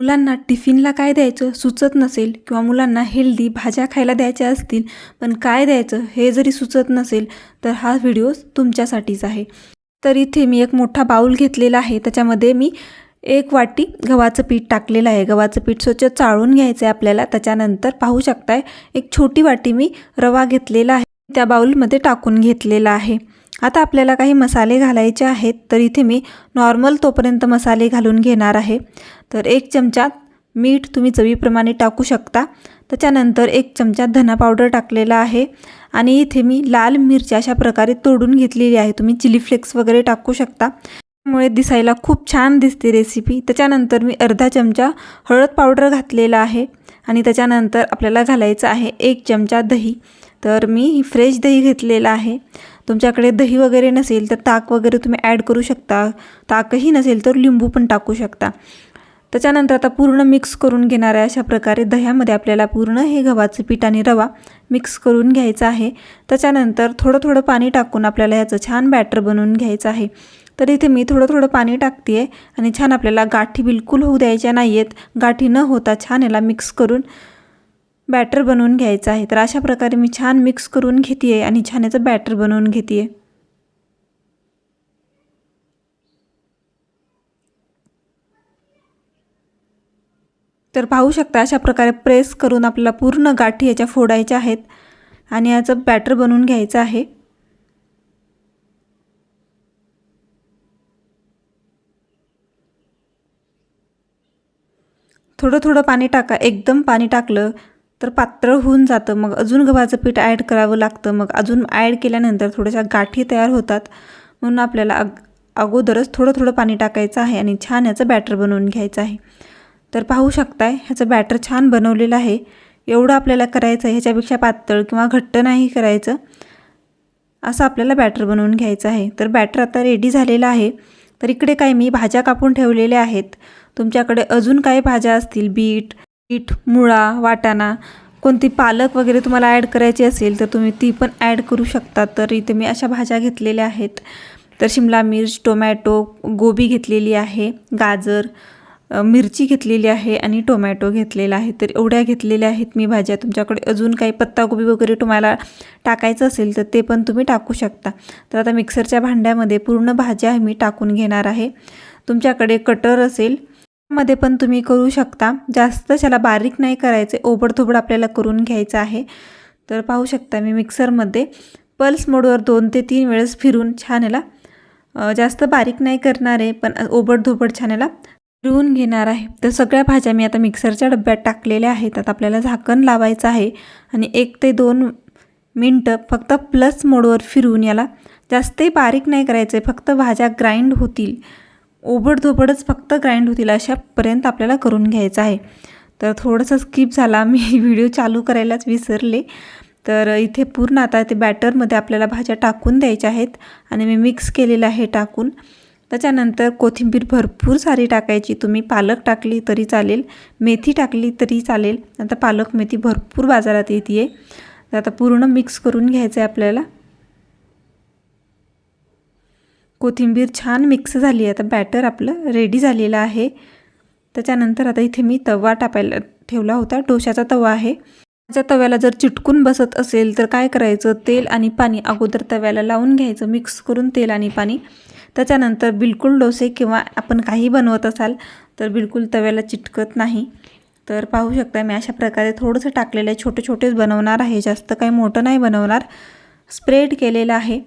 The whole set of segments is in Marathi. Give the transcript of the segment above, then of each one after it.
मुलांना टिफिनला काय द्यायचं सुचत नसेल किंवा मुलांना हेल्दी भाज्या खायला द्यायच्या असतील पण काय द्यायचं हे जरी सुचत नसेल तर हा व्हिडिओ तुमच्यासाठीच आहे. तर इथे मी एक मोठा बाऊल घेतलेला आहे. त्याच्यामध्ये मी एक वाटी गव्हाचं पीठ टाकलेलं आहे. गव्हाचं पीठ स्वच्छ चाळून घ्यायचं आहे आपल्याला. त्याच्यानंतर पाहू शकताय एक छोटी वाटी मी रवा घेतलेला आहे. त्या बाऊलमध्ये टाकून घेतलेला आहे. आता आपल्याला काही मसाले घालायचे आहेत तर इथे मी नॉर्मल तोपर्यंत मसाले घालून घेणार आहे. तर एक चमचा मीठ तुम्ही चवीप्रमाणे टाकू शकता. त्याच्यानंतर एक चमचा धना पावडर टाकलेला आहे. आणि इथे मी लाल मिरची अशा प्रकारे तोडून घेतलेली आहे. तुम्ही चिली फ्लेक्स वगैरे टाकू शकता. त्यामुळे दिसायला खूप छान दिसते रेसिपी त्याच्यानंतर मी अर्धा चमचा हळद पावडर घातलेला आहे. आणि त्याच्यानंतर आपल्याला घालायचं आहे एक चमचा दही. तर मी फ्रेश दही घेतलेला आहे. तुमच्याकडे दही वगैरे नसेल तर ताक वगैरे तुम्ही ॲड करू शकता. ताकही नसेल तर लिंबू पण टाकू शकता. त्याच्यानंतर आता पूर्ण मिक्स करून घेणार आहे अशा प्रकारे दह्यामध्ये आपल्याला पूर्ण हे गव्हाचं पीठ आणि रवा मिक्स करून घ्यायचं आहे. त्याच्यानंतर थोडं थोडं पाणी टाकून आपल्याला ह्याचं छान बॅटर बनवून घ्यायचं आहे. तर इथे मी थोडं थोडं पाणी टाकते आहे आणि छान आपल्याला गाठी बिलकुल होऊ द्यायच्या नाही आहेत गाठी न होता छान याला मिक्स करून बॅटर बनवून घ्यायचं आहे. तर अशा प्रकारे मी छान मिक्स करून घेते आहे आणि छान याचं बॅटर बनवून घेते आहे तर पाहू शकता अशा प्रकारे प्रेस करून आपल्याला पूर्ण गाठी याच्या फोडायच्या आहेत आणि याचं बॅटर बनवून घ्यायचं आहे. थोडं थोडं पाणी टाका. एकदम पाणी टाकलं तर पातळ होऊन जातं. मग अजून गव्हाचं पीठ ॲड करावं लागतं. मग अजून ॲड केल्यानंतर थोड्याशा गाठी तयार होतात. म्हणून आपल्याला अग अगोदरच थोडं थोडं पाणी टाकायचं आहे आणि छान याचं बॅटर बनवून घ्यायचं आहे. तर पाहू शकताय ह्याचं बॅटर छान बनवलेलं आहे. एवढं आपल्याला करायचं आहे ह्याच्यापेक्षा पातळ किंवा घट्ट नाही करायचं. असं आपल्याला बॅटर बनवून घ्यायचं आहे. तर बॅटर आता रेडी झालेलं आहे. तर इकडे काय मी भाज्या कापून ठेवलेल्या आहेत. तुमच्याकडे अजून काही भाज्या असतील? बीट बीट मुळा वाटाणा कोणती पालक वगैरे तुम्हाला ॲड करायची असेल तर तुम्ही ती पण ॲड करू शकता. तर इथे मी अशा भाज्या घेतलेल्या आहेत. तर शिमला मिर्च टोमॅटो गोबी घेतलेली आहे गाजर मिरची घेतलेली आहे आणि टोमॅटो घेतलेला आहे. तर एवढ्या घेतलेल्या आहेत मी भाज्या. तुमच्याकडे अजून काही पत्ताकोबी वगैरे तुम्हाला टाकायचं असेल तर ते पण तुम्ही टाकू शकता. तर आता मिक्सरच्या भांड्यामध्ये पूर्ण भाज्या मी टाकून घेणार आहे. तुमच्याकडे कटर असेल मध्ये पण तुम्ही करू शकता. जास्त त्याला बारीक नाही करायचे. ओबडधोबड आपल्याला करून घ्यायचं आहे. तर पाहू शकता मी मिक्सरमध्ये. पल्स मोडवर दोन ते तीन वेळेस फिरून छान याला जास्त बारीक नाही करणार आहे पण ओबडधोबड छान याला फिरवून घेणार आहे. तर सगळ्या भाज्या मी आता मिक्सरच्या डब्यात टाकलेल्या आहेत. आता आपल्याला झाकण लावायचं आहे आणि एक ते दोन मिनटं फक्त प्लस मोडवर फिरून याला. जास्तही बारीक नाही करायचं आहे फक्त भाज्या ग्राइंड होतील. ओबडधोबडच फक्त ग्राइंड होतील अशापर्यंत आपल्याला करून घ्यायचं आहे. तर थोडंसं स्किप झाला. मी व्हिडिओ चालू करायलाच विसरले. तर इथे पूर्ण आता ते बॅटरमध्ये आपल्याला भाज्या टाकून द्यायच्या आहेत आणि मी मिक्स केलेलं आहे टाकून. त्याच्यानंतर कोथिंबीर भरपूर सारी टाकायची. तुम्ही पालक टाकली तरी चालेल मेथी टाकली तरी चालेल. आता पालक मेथी भरपूर बाजारात येते आहे तर आता पूर्ण मिक्स करून घ्यायचं आहे आपल्याला. कोथिंबीर छान मिक्स झाली आहे. आता बॅटर आपलं रेडी झालेलं आहे. त्याच्यानंतर आता इथे मी तवा टाकायला ठेवला होता. डोशाचा तवा आहे. त्याच्या तव्याला जर चिटकून बसत असेल तर काय करायचं? तेल आणि पाणी अगोदर तव्याला लावून घ्यायचं. मिक्स करून तेल आणि पाणी. त्याच्यानंतर बिलकुल डोसे किंवा आपण काही बनवत असाल तर बिलकुल तव्याला चिटकत नाही. तर पाहू शकता मी अशा प्रकारे थोडंसं टाकलेलं आहे. छोटे छोटेच बनवणार आहे. जास्त काही मोठं नाही बनवणार. स्प्रेड केलेलं आहे.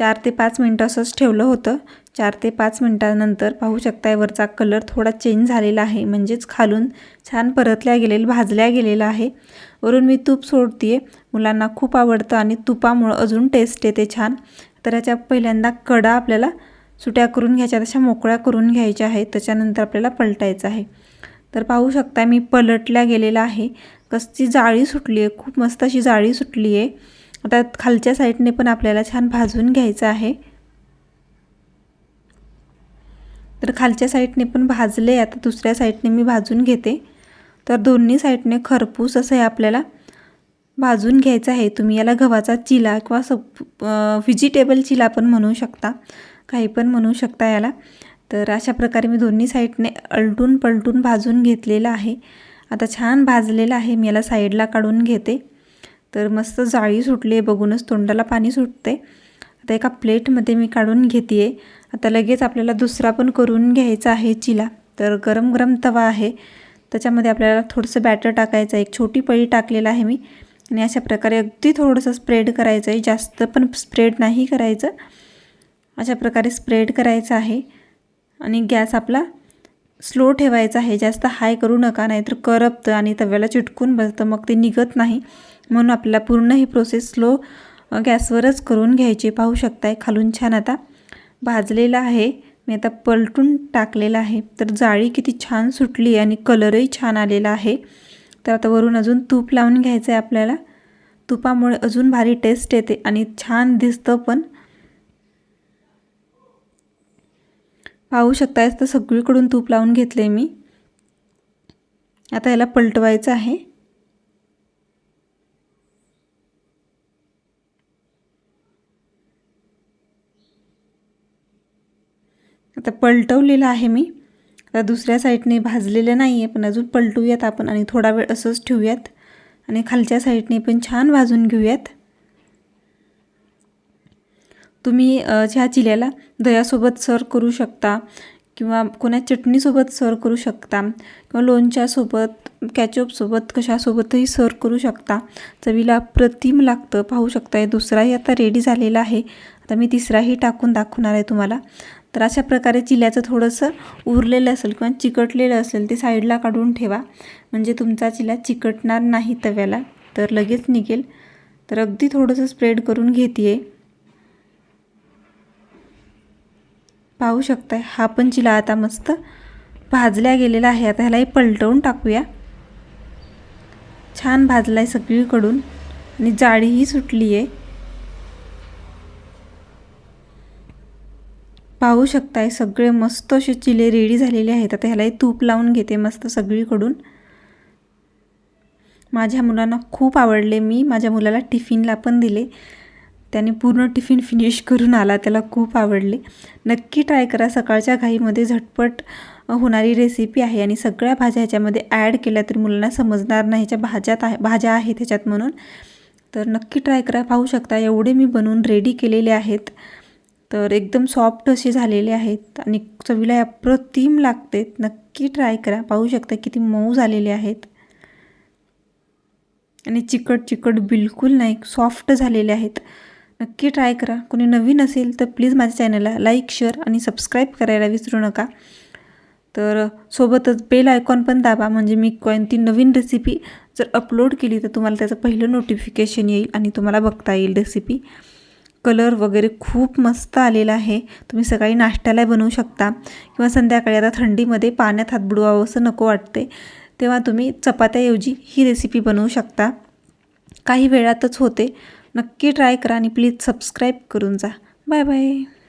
चार ते पाच मिनटं असंच ठेवलं होतं. चार ते पाच मिनटानंतर पाहू शकताय वरचा कलर थोडा चेंज झालेला आहे. म्हणजेच खालून छान परतल्या गेलेलं भाजल्या गेलेलं आहे. वरून मी तूप सोडते मुलांना खूप आवडतं आणि तुपामुळं अजून टेस्ट येते छान. तर याच्या पहिल्यांदा कडा आपल्याला सुट्या करून घ्यायच्या तशा मोकळ्या करून घ्यायच्या आहेत. त्याच्यानंतर आपल्याला पलटायचं आहे. तर पाहू शकता मी पलटल्या गेलेला आहे. कसची जाळी सुटली आहे खूप मस्त अशी जाळी सुटली आहे आता खालच्या साईडने पण आपल्याला छान भाजून घ्यायचं आहे. तर खालच्या साईडने पण भाजले आता दुसऱ्या साईडने मी भाजून घेते. तर दोन्ही साईडने खरपूस असं हे आपल्याला भाजून घ्यायचं आहे. तुम्ही याला गव्हाचा चिला किंवा सप व्हिजिटेबल चिला पण म्हणू शकता. काही पण म्हणू शकता याला. तर अशा प्रकारे मी दोन्ही साईडने अलटून पलटून भाजून घेतलेलं आहे. आता छान भाजलेलं आहे. मी याला साईडला काढून घेते. तर मस्त जाळी सुटली आहे बघूनच तोंडाला पाणी सुटते आता एका प्लेटमध्ये मी काढून घेते आहे आता लगेच आपल्याला दुसरा पण करून घ्यायचा आहे चिला. तर गरम गरम तवा आहे. त्याच्यामध्ये आपल्याला थोडंसं बॅटर टाकायचं आहे. एक छोटी पळी टाकलेलं आहे मी. आणि अशा प्रकारे अगदी थोडंसं स्प्रेड करायचं आहे जास्त पण स्प्रेड नाही करायचं. अशा प्रकारे स्प्रेड करायचं आहे. आणि गॅस आपला स्लो ठेवायचा आहे. जास्त हाय करू नका नाहीतर करपतं आणि तव्याला चिटकून बसतं. मग ते निघत नाही. म्हणून आपल्याला पूर्ण ही प्रोसेस स्लो गॅसवरच करून घ्यायची. पाहू शकताय खालून छान आता भाजलेलं आहे. मी आता पलटून टाकलेला आहे. तर जाळी किती छान सुटली आणि कलरही छान आलेला आहे. तर आता वरून अजून तूप लावून घ्यायचं आहे आपल्याला. तुपामुळे अजून भारी टेस्ट येते आणि छान दिसतं पण. पाहू शकतायच तर सगळीकडून तूप लावून घेतले मी. आता याला पलटवायचं आहे. आता पलटवलेलं आहे मी. आता दुसऱ्या साईडने भाजलेलं नाही आहे पण अजून पलटूयात आपण आणि थोडा वेळ असंच ठेवूयात. आणि खालच्या साईडने पण छान भाजून घेऊयात. तुम्ही ह्या चिल्याला दह्यासोबत सर्व करू शकता किंवा कोणा चटणीसोबत सर्व करू शकता किंवा लोणच्यासोबत कॅचअपसोबत कशासोबतही सर्व करू शकता. चवीला अप्रतिम लागतं पाहू शकता दुसराही आता रेडी झालेला आहे. आता मी तिसराही टाकून दाखवणार आहे तुम्हाला. तर अशा प्रकारे चिल्याचं थोडंसं उरलेलं असेल किंवा चिकटलेलं असेल ते साईडला काढून ठेवा. म्हणजे तुमचा चिला चिकटणार नाही तव्याला. तर लगेच निघेल. तर अगदी थोडंसं स्प्रेड करून घेते आहे पाहू शकताय हा पण चिला आता मस्त भाजल्या गेलेला आहे. आता ह्यालाही पलटवून टाकूया. छान भाजला आहे सगळीकडून. आणि जाळीही सुटली आहे पाहू शकताय सगळे मस्त असे चिले रेडी झालेले आहेत. आता ह्यालाही तूप लावून घेते मस्त सगळीकडून. माझ्या मुलांना खूप आवडले मी. माझ्या मुलाला टिफिनला पण दिले. त्याने पूर्ण टिफिन फिनिश करून आला त्याला खूप आवडले. नक्की ट्राय करा. सकाळच्या घाईमध्ये झटपट होणारी रेसिपी आहे आणि सगळ्या भाज्या ह्याच्यामध्ये ॲड केल्या तरी मुलांना समजणार नाही. ह्याच्या भाज्यात आहे भाज्या आहेत ह्याच्यात म्हणून. तर नक्की ट्राय करा. पाहू शकता एवढे मी बनवून रेडी केलेले आहेत. तर एकदम सॉफ्ट असे झालेले आहेत आणि चवीला अप्रतिम लागते. नक्की ट्राय करा. पाहू शकता किती मऊ झालेले आहेत. आणि चिकट चिकट बिलकुल नाही सॉफ्ट झालेले आहेत. नक्की ट्राय करा. कोणी नवीन असेल तर प्लीज माझ्या चॅनलला लाईक शेअर आणि सबस्क्राईब करायला विसरू नका. तर सोबतच बेल आयकॉन पण दाबा. म्हणजे मी कोणती नवीन रेसिपी जर अपलोड केली तर तुम्हाला त्याचं पहिलं नोटिफिकेशन येईल आणि तुम्हाला बघता येईल रेसिपी कलर वगैरे खूप मस्त आलेला आहे. तुम्ही सकाळी नाश्त्याला बनवू शकता. किंवा संध्याकाळी आता थंडीमध्ये पाण्यात हात बुडवावं असं नको वाटते. तेव्हा तुम्ही चपात्याऐवजी ही रेसिपी बनवू शकता. काही वेळातच होते. नक्की ट्राय करा आणि प्लीज सबस्क्राईब करून जा. Bye bye